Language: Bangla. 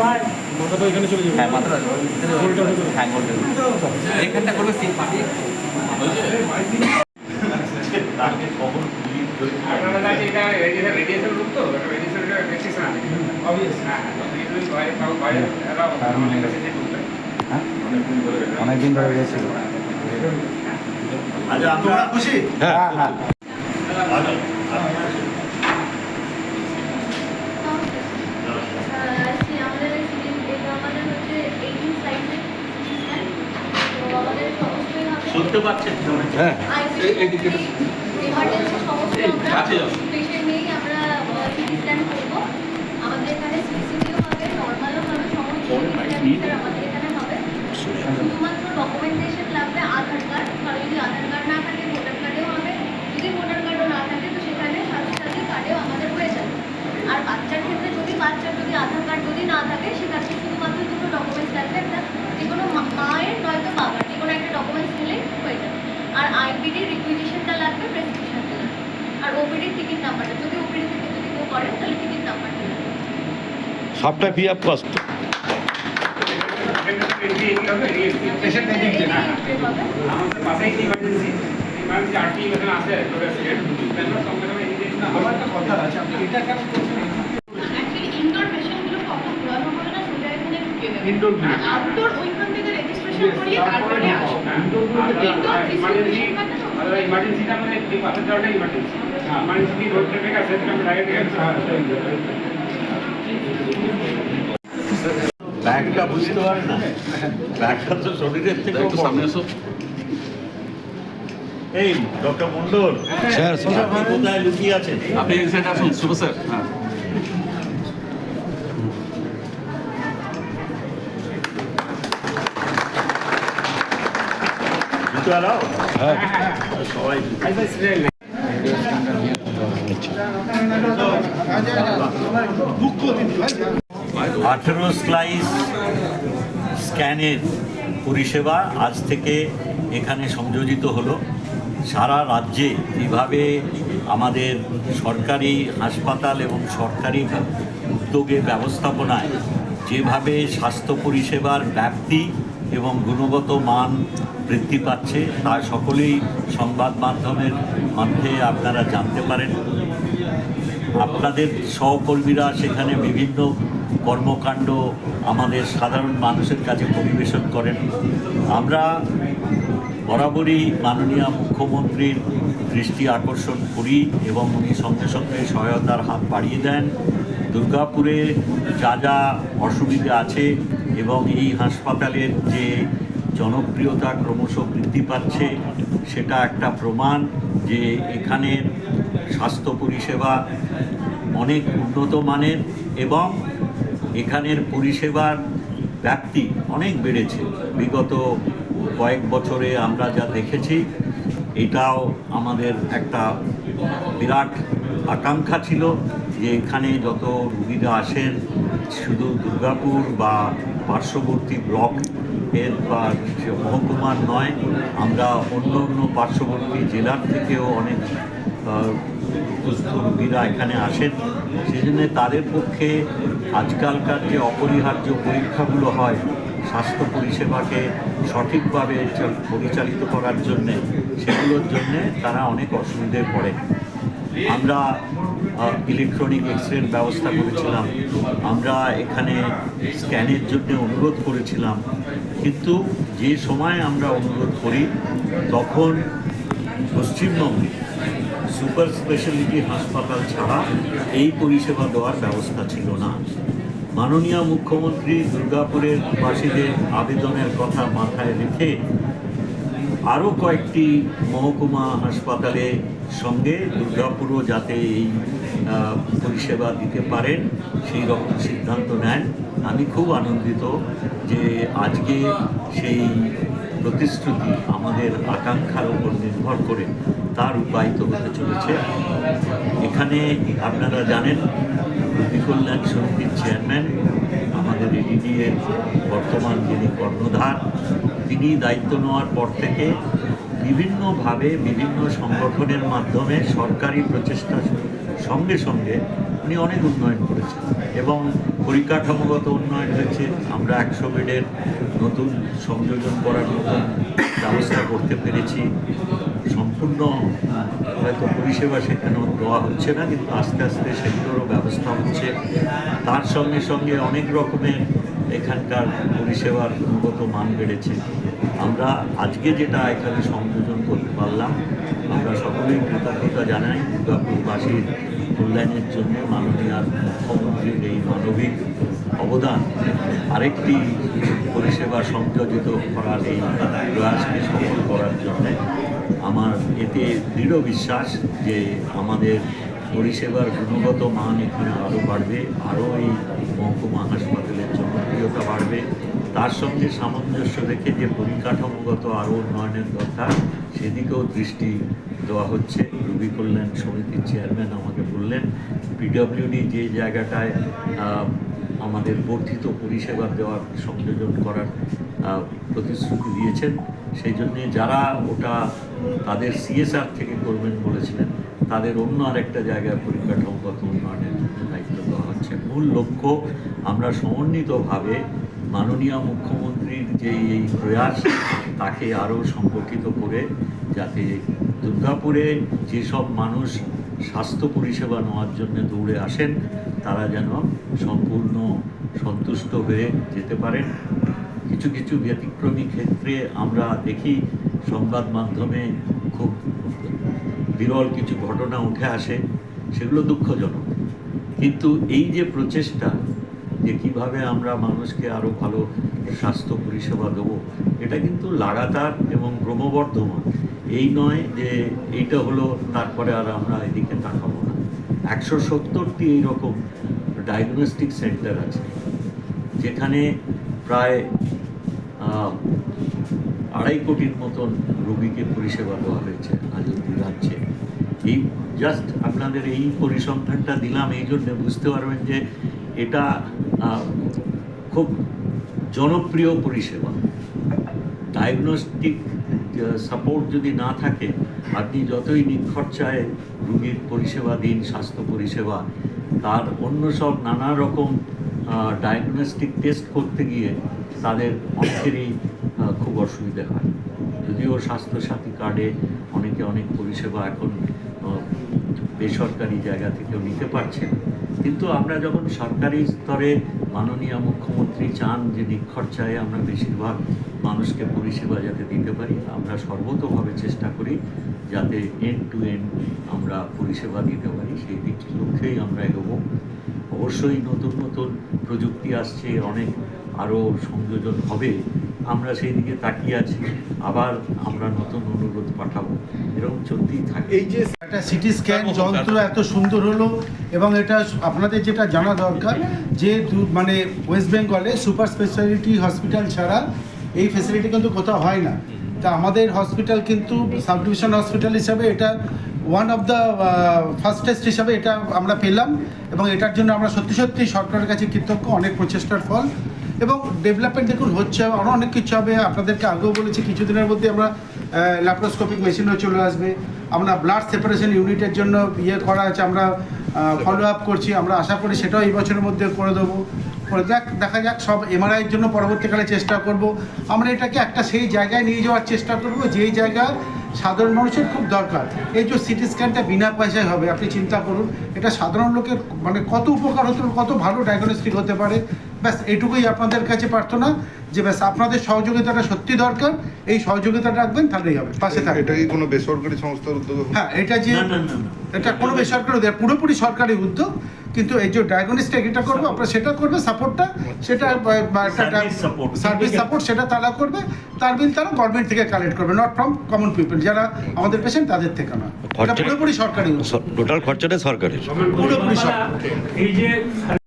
এখানে চলে যাবে। হ্যাঁ মাথাটা হ্যাঁ গোলটা করবে অবভিয়াস হ্যাঁ অনেকদিন ধরে গেছিল আচ্ছা আপনারা খুশি? হ্যাঁ হ্যাঁ আজকে আমাদের সিজন এটা আমাদের হচ্ছে এইটিন সাইজে তো আমাদের সমস্তই হবে শুনতে পাচ্ছেন হ্যাঁ এমার্জেন্সি সমস্ত আমরা পেশেন্ট নিয়েই আমরা সিটি স্ক্যান করব আমাদের এখানে সিসিটিভিও হবে নর্মালও হবে সমস্ত CT আমাদের এখানে হবে। শুধুমাত্র ডকুমেন্টেশন লাগবে আধার কার্ড কারণ যদি আধার কার্ড না থাকে ভোটার কার্ডেও হবে যদি ভোটার কার্ডও না থাকে তো সেখানে সাথে সাথে কার্ডেও আমাদের হয়ে যাবে আর বাচ্চার ক্ষেত্রে যদি বাচ্চার যদি আধার কার্ড যদি না থাকে সেক্ষেত্রে শুধুমাত্র দুটো ডকুমেন্টস লাগবে একটা যে কোনো মা- মায়ের নয়তো বাবার যে কোনো একটা ডকুমেন্টস নিলেই হয়ে যাবে আর আইপিডির রিকুইজিশনটা লাগবে প্রেসক্রিপশনটা লাগবে আর ওপিডির টিকিট নাম্বারটা যদি ওপিডি থেকে যদি কেউ করেন তাহলে টিকিট নাম্বারটা লাগবে সবটা ফ্রি অফ কস্ট পেশেন্ট নেই না Entry হবে। আমাদের পাশেই ইমার্জেন্সি ইমার্জেন্সি আরটি এখানে আছে তো তারপর সঙ্গে সঙ্গে ইমিডিয়েট আমার একটা কথা আছে আপনি এটা কেন করছেন Actually, indoor patient গুলো কখন ঘোরানো হবে না, সোজা এখানে ঢুকিয়ে দেবে। Indoor গুলো। আর outdoor ওইখান থেকে registration করিয়ে তারপরে আসবে। ইমার্জেন্সি ইমার্জেন্সিটা মানে এই পাশের দেওয়াটা ইমার্জেন্সি সেটা ব্যাগটা বুঝতে পারে না। ব্যাগটা তো শরীরের থেকে সামনে আসো এই ডক্টর মন্ডল স্যার। আপনি কোথায় লুকিয়ে আছেন আপনি এই আসুন শুভ স্যার। হ্যাঁ। জুতো আলাও হ্যাঁ। সবাই আঠেরো স্লাইস স্ক্যানের পরিষেবা আজ থেকে এখানে সংযোজিত হলো। সারা রাজ্যে কীভাবে আমাদের সরকারি হাসপাতাল এবং সরকারি উদ্যোগে ব্যবস্থাপনায় যেভাবে স্বাস্থ্য পরিষেবার ব্যাপ্তি এবং গুণগত মান বৃদ্ধি পাচ্ছে, তা সকলেই সংবাদ মাধ্যমের মধ্যে আপনারা জানতে পারেন। আপনাদের সহকর্মীরা সেখানে বিভিন্ন কর্মকাণ্ড আমাদের সাধারণ মানুষের কাছে পরিবেশন করেন। আমরা বরাবরই মাননীয় মুখ্যমন্ত্রীর দৃষ্টি আকর্ষণ করি এবং উনি সঙ্গে সঙ্গে সহায়তার হাত বাড়িয়ে দেন। দুর্গাপুরে যা যা অসুবিধা আছে এবং এই হাসপাতালের যে জনপ্রিয়তা ক্রমশ বৃদ্ধি পাচ্ছে, সেটা একটা প্রমাণ যে এখানের স্বাস্থ্য পরিষেবা অনেক উন্নত মানের এবং এখানের পরিষেবার ব্যাপ্তি অনেক বেড়েছে। বিগত কয়েক বছরে আমরা যা দেখেছি, এটাও আমাদের একটা বিরাট আকাঙ্ক্ষা ছিল যে এখানে যত রুগীরা আসেন, শুধু দুর্গাপুর বা পার্শ্ববর্তী ব্লক এর বা মহকুমার নয়, আমরা অন্য অন্য পার্শ্ববর্তী জেলার থেকেও অনেক সুস্থ রুগীরা এখানে আসেন। সেই জন্য তাদের পক্ষে আজকালকার যে অপরিহার্য পরীক্ষাগুলো হয়, স্বাস্থ্য পরিষেবাকে সঠিকভাবে পরিচালিত করার জন্যে, সেগুলোর জন্যে তারা অনেক অসুবিধায় পড়ে আমরা ইলেকট্রনিক এক্স রের ব্যবস্থা করেছিলাম। আমরা এখানে স্ক্যানের জন্য অনুরোধ করেছিলাম। কিন্তু যে সময় আমরা অনুরোধ করি, তখন পশ্চিমবঙ্গে সুপার স্পেশালিটি হাসপাতাল ছাড়া এই পরিষেবা দেওয়ার ব্যবস্থা ছিল না। মাননীয় মুখ্যমন্ত্রী দুর্গাপুরের বাসীদের আবেদনের কথা মাথায় রেখে আরও কয়েকটি মহকুমা হাসপাতালের সঙ্গে দুর্গাপুরও যাতে এই পরিষেবা দিতে পারেন, সেই রকম সিদ্ধান্ত নেন। আমি খুব আনন্দিত যে আজকে সেই প্রতিশ্রুতি আমাদের আকাঙ্ক্ষার উপর নির্ভর করে তার রূপায়িত হতে চলেছে। এখানে আপনারা জানেন কল্যাণ সমিতির চেয়ারম্যান, আমাদের এডিডি এর বর্তমান যিনি কর্ণধার তিনি দায়িত্ব নেওয়ার পর থেকে বিভিন্নভাবে বিভিন্ন সংগঠনের মাধ্যমে সরকারি প্রচেষ্টার সঙ্গে সঙ্গে উনি অনেক উন্নয়ন করেছেন। এবং পরিকাঠামোগত উন্নয়ন হয়েছে, আমরা একশো বেডের নতুন সংযোজন করার নতুন ব্যবস্থা করতে পেরেছি। সম্পূর্ণ, হয়তো পরিষেবা সেখানেও দেওয়া হচ্ছে না, কিন্তু আস্তে আস্তে সেগুলোরও ব্যবস্থা হচ্ছে। তার সঙ্গে সঙ্গে অনেক রকমের এখানকার পরিষেবার গুণগত মান বেড়েছে। আমরা আজকে যেটা এখানে সংযোজন করতে পারলাম, আমরা সকলেই কৃতজ্ঞতা জানাই দুর্গাপুরবাসীর কল্যাণের জন্য মাননীয় মুখ্যমন্ত্রীর এই মানবিক অবদান। আরেকটি পরিষেবা সংযোজিত করার এই প্রয়াসকে সফল করার জন্যে আমার এতে দৃঢ় বিশ্বাস যে আমাদের পরিষেবার গুণগত মান এখানে আরও বাড়বে, আরও এই মহকুমা হাসপাতালের জনপ্রিয়তা বাড়বে। তার সঙ্গে সামঞ্জস্য রেখে যে পরিকাঠামোগত আরও উন্নয়নের দরকার, সেদিকেও দৃষ্টি দেওয়া হচ্ছে। রুবি কল্যাণ সমিতির চেয়ারম্যান আমাকে বললেন, পিডব্লিউডি যে জায়গাটায় আমাদের বর্ধিত পরিষেবা দেওয়ার সংযোজন করার প্রতিশ্রুতি দিয়েছেন, সেই জন্যে যারা ওটা তাদের সিএসআর থেকে করবেন বলেছিলেন তাদের অন্য আরেকটা জায়গায় পরিকাঠামোগত উন্নয়নের দায়িত্ব দেওয়া হচ্ছে। মূল লক্ষ্য আমরা সমন্বিতভাবে মাননীয় মুখ্যমন্ত্রীর যে এই প্রয়াস, তাকে আরও সম্পর্কিত করে যাতে দুর্গাপুরে যেসব মানুষ স্বাস্থ্য পরিষেবা নেওয়ার জন্য দৌড়ে আসেন, তারা যেন সম্পূর্ণ সন্তুষ্ট হয়ে যেতে পারেন। কিছু কিছু ব্যতিক্রমী ক্ষেত্রে আমরা দেখি সংবাদ মাধ্যমে খুব বিরল কিছু ঘটনা উঠে আসে, সেগুলো দুঃখজনক। কিন্তু এই যে প্রচেষ্টা, যে কীভাবে আমরা মানুষকে আরও ভালো স্বাস্থ্য পরিষেবা দেবো, এটা কিন্তু লাগাতার এবং ক্রমবর্ধমান। এই নয় যে এইটা হলো, তারপরে আর আমরা এদিকে তাকাবো না। একশো সত্তরটি এইরকম ডায়াগনস্টিক সেন্টার আছে, যেখানে প্রায় আড়াই কোটির মতন রোগীকে পরিষেবা দেওয়া হয়েছে আজ অব্দি রাজ্যে। এই জাস্ট আপনাদের এই পরিসংখ্যানটা দিলাম এই জন্য বুঝতে পারবেন যে এটা খুব জনপ্রিয় পরিষেবা। ডায়াগনস্টিক সাপোর্ট যদি না থাকে আপনি যতই নিখরচায় রুগীর পরিষেবা দিন স্বাস্থ্য পরিষেবা তার অন্য সব নানা রকম ডায়াগনস্টিক টেস্ট করতে গিয়ে তাদের আহ, খুব অসুবিধে হয়। যদিও স্বাস্থ্যসাথী কার্ডে অনেকে অনেক পরিষেবা এখন বেসরকারি জায়গা থেকেও নিতে পারছেন। কিন্তু আমরা যখন সরকারি স্তরে মাননীয় মুখ্যমন্ত্রী চান যে নিখরচায় আমরা বেশিরভাগ মানুষকে পরিষেবা যাতে দিতে পারি, আমরা সর্বতভাবে চেষ্টা করি যাতে এন্ড টু এন্ড আমরা পরিষেবা দিতে পারি। সেই দিকটি লক্ষ্যেই আমরা এগোবো। অবশ্যই নতুন নতুন প্রযুক্তি আসছে, অনেক আরও সংযোজন হবে। আমরা সেই দিকে তাকিয়ে আছি, আবার আমরা নতুন অনুরোধ পাঠাবো। এরকম চলতেই থাকে। এই যে একটা সিটি স্ক্যান যন্ত্র এত সুন্দর হলো এবং এটা আপনাদের যেটা জানা দরকার, যে মানে ওয়েস্ট বেঙ্গলে সুপার স্পেশালিটি হসপিটাল ছাড়া এই ফেসিলিটি কিন্তু কোথাও হয় না। তা আমাদের হসপিটাল কিন্তু সাব ডিভিশন হসপিটাল হিসাবে এটা ওয়ান অফ দ্য ফার্স্টেস্ট হিসাবে এটা আমরা পেলাম এবং এটার জন্য আমরা সত্যি সত্যি সরকারের কাছে কৃতজ্ঞ, অনেক প্রচেষ্টার ফল। এবং ডেভেলপমেন্ট দেখুন হচ্ছে আরও অনেক কিছু হবে। আপনাদেরকে আগেও বলেছি, কিছুদিনের মধ্যে আমরা ল্যাপ্রোস্কোপিক মেশিনও চলে আসবে। আমরা ব্লাড সেপারেশন ইউনিটের জন্য ইয়ে করা আছে, আমরা ফলো আপ করছি। আমরা আশা করি সেটাও এই বছরের মধ্যে করে দেবো। করে যাক দেখা যাক, সব এমআরআইয়ের জন্য পরবর্তীকালে চেষ্টা করব। আমরা এটাকে একটা সেই জায়গায় নিয়ে যাওয়ার চেষ্টা করব, যেই জায়গা সাধারণ মানুষের খুব দরকার। এই যে সিটি স্ক্যানটা বিনা পয়সায় হবে, আপনি চিন্তা করুন, এটা সাধারণ লোকের মানে কত উপকার হতে কত ভালো ডায়াগনস্টিক হতে পারে ব্যাস এইটুকুই আপনাদের কাছে প্রার্থনা যে ব্যাস আপনাদের সহযোগিতাটা সত্যি দরকার এই সহযোগিতা রাখবেন তাহলেই হবে পাশে থাকবেন। এটা কি কোনো বেসরকারি সংস্থার উদ্যোগ? হ্যাঁ এটা যে না, না, না, না। এটা কোনো বেসরকারি উদ্যোগ পুরোপুরি সরকারি উদ্যোগ কিন্তু এই যে ডায়াগনস্টিক এটা করব আপনারা সেটা করবে সাপোর্টটা সেটা সার্ভিস সাপোর্ট সেটা তারা করবে তার বিল তারা গভর্নমেন্ট থেকে কালেক্ট করবে নট ফ্রম কমন পিপল যারা আমাদের পেশেন্ট তাদের থেকে না। এটা পুরোপুরি সরকারি উদ্যোগ। টোটাল খরচাটা সরকারের। পুরোপুরি সরকারি। এই যে